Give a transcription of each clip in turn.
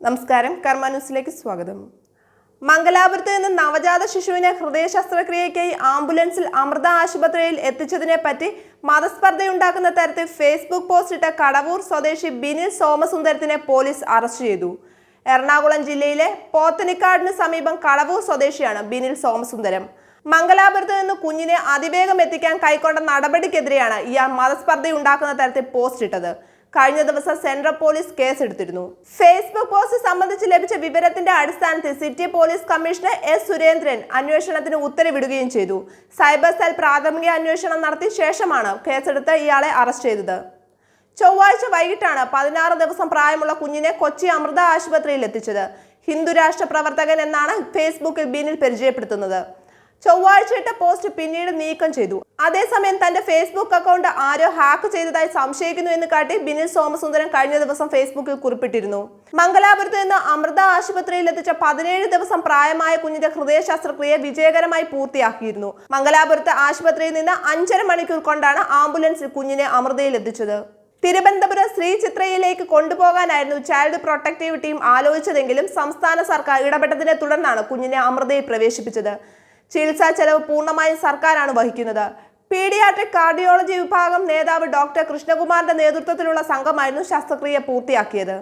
നമസ്കാരം. കർമ്മ ന്യൂസിലേക്ക് സ്വാഗതം. മംഗലാപുരത്ത് നിന്ന് നവജാത ശിശുവിനെ ഹൃദയ ശസ്ത്രക്രിയയ്ക്കായി ആംബുലൻസിൽ അമൃത ആശുപത്രിയിൽ എത്തിച്ചതിനെ പറ്റി മതസ്പർദ്ധയുണ്ടാക്കുന്ന തരത്തിൽ ഫേസ്ബുക്ക് പോസ്റ്റ് ഇട്ട കടവൂർ സ്വദേശി ബിനിൽ സോമസുന്ദരത്തിനെ പോലീസ് അറസ്റ്റ് ചെയ്തു. എറണാകുളം ജില്ലയിലെ പോത്തനിക്കാടിന് സമീപം കടവൂർ സ്വദേശിയാണ് ബിനിൽ സോമസുന്ദരം. മംഗലാപുരത്ത് നിന്ന് കുഞ്ഞിനെ അതിവേഗം എത്തിക്കാൻ കൈക്കൊണ്ട നടപടിക്കെതിരെയാണ് ഇയാൾ മതസ്പർദ്ധയുണ്ടാക്കുന്ന തരത്തിൽ പോസ്റ്റ് ഇട്ടത്. കഴിഞ്ഞ ദിവസം സെൻട്രൽ പോലീസ് കേസെടുത്തിരുന്നു. ഫേസ്ബുക്ക് പോസ്റ്റ് സംബന്ധിച്ച് ലഭിച്ച വിവരത്തിന്റെ അടിസ്ഥാനത്തിൽ city police commissioner S Surendran അന്വേഷണത്തിന് ഉത്തരവിടുകയും ചെയ്തു. സൈബർ സെൽ പ്രാഥമിക അന്വേഷണം നടത്തിയ ശേഷമാണ് കേസെടുത്ത് ഇയാളെ അറസ്റ്റ് ചെയ്തത്. ചൊവ്വാഴ്ച വൈകിട്ടാണ് പതിനാറ് ദിവസം പ്രായമുള്ള കുഞ്ഞിനെ കൊച്ചി അമൃത ആശുപത്രിയിൽ എത്തിച്ചത്. ഹിന്ദുരാഷ്ട്ര പ്രവർത്തകൻ എന്നാണ് ഫേസ്ബുക്കിൽ ബിനിൽ പരിചയപ്പെടുത്തുന്നത്. ചൊവ്വാഴ്ച പോസ്റ്റ് പിന്നീട് നീക്കം ചെയ്തു. അതേസമയം തന്റെ ഫേസ്ബുക്ക് അക്കൗണ്ട് ആരോ ഹാക്ക് ചെയ്തതായി സംശയിക്കുന്നു എന്ന് കാട്ടി ബിനിൽ സോമസുന്ദരൻ കഴിഞ്ഞ ദിവസം ഫേസ്ബുക്കിൽ കുറിപ്പിട്ടിരുന്നു. മംഗലാപുരത്ത് നിന്ന് അമൃത ആശുപത്രിയിൽ എത്തിച്ച പതിനേഴ് ദിവസം പ്രായമായ കുഞ്ഞിന്റെ ഹൃദയ ശസ്ത്രക്രിയ വിജയകരമായി പൂർത്തിയാക്കിയിരുന്നു. മംഗലാപുരത്തെ ആശുപത്രിയിൽ നിന്ന് അഞ്ചര മണിക്കൂർ കൊണ്ടാണ് ആംബുലൻസിൽ കുഞ്ഞിനെ അമൃതയിൽ എത്തിച്ചത്. തിരുവനന്തപുരം ശ്രീ ചിത്രയിലേക്ക് കൊണ്ടുപോകാനായിരുന്നു ചൈൽഡ് പ്രൊട്ടക്റ്റീവ് ടീം ആലോചിച്ചതെങ്കിലും സംസ്ഥാന സർക്കാർ ഇടപെട്ടതിനെ തുടർന്നാണ് കുഞ്ഞിനെ അമൃതയിൽ പ്രവേശിപ്പിച്ചത്. ചികിത്സാ ചെലവ് പൂർണമായും സർക്കാരാണ് വഹിക്കുന്നത്. പീഡിയാട്രിക് കാർഡിയോളജി വിഭാഗം നേതാവ് ഡോക്ടർ കൃഷ്ണകുമാറിന്റെ നേതൃത്വത്തിലുള്ള സംഘമായിരുന്നു ശസ്ത്രക്രിയ പൂർത്തിയാക്കിയത്.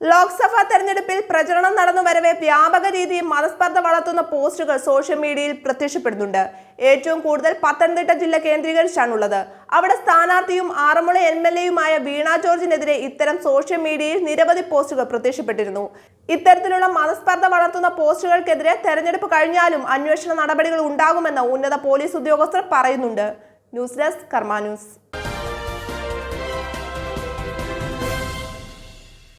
ലോക്സഭാ തെരഞ്ഞെടുപ്പിൽ പ്രചരണം നടന്നു വരവെ വ്യാപക രീതിയിൽ മതസ്പർദ്ധ വളർത്തുന്ന പോസ്റ്റുകൾ സോഷ്യൽ മീഡിയയിൽ പ്രത്യക്ഷപ്പെടുന്നുണ്ട്. ഏറ്റവും കൂടുതൽ പത്തനംതിട്ട ജില്ല കേന്ദ്രീകരിച്ചാണുള്ളത്. അവിടെ സ്ഥാനാർത്ഥിയും ആറന്മുള എം എൽ എയുമായ വീണ ജോർജിനെതിരെ ഇത്തരം സോഷ്യൽ മീഡിയയിൽ നിരവധി പോസ്റ്റുകൾ പ്രത്യക്ഷപ്പെട്ടിരുന്നു. ഇത്തരത്തിലുള്ള മതസ്പർദ്ധ വളർത്തുന്ന പോസ്റ്റുകൾക്കെതിരെ തെരഞ്ഞെടുപ്പ് കഴിഞ്ഞാലും അന്വേഷണ നടപടികൾ ഉണ്ടാകുമെന്ന് ഉന്നത പോലീസ് ഉദ്യോഗസ്ഥർ പറയുന്നുണ്ട്. News desk Karma news.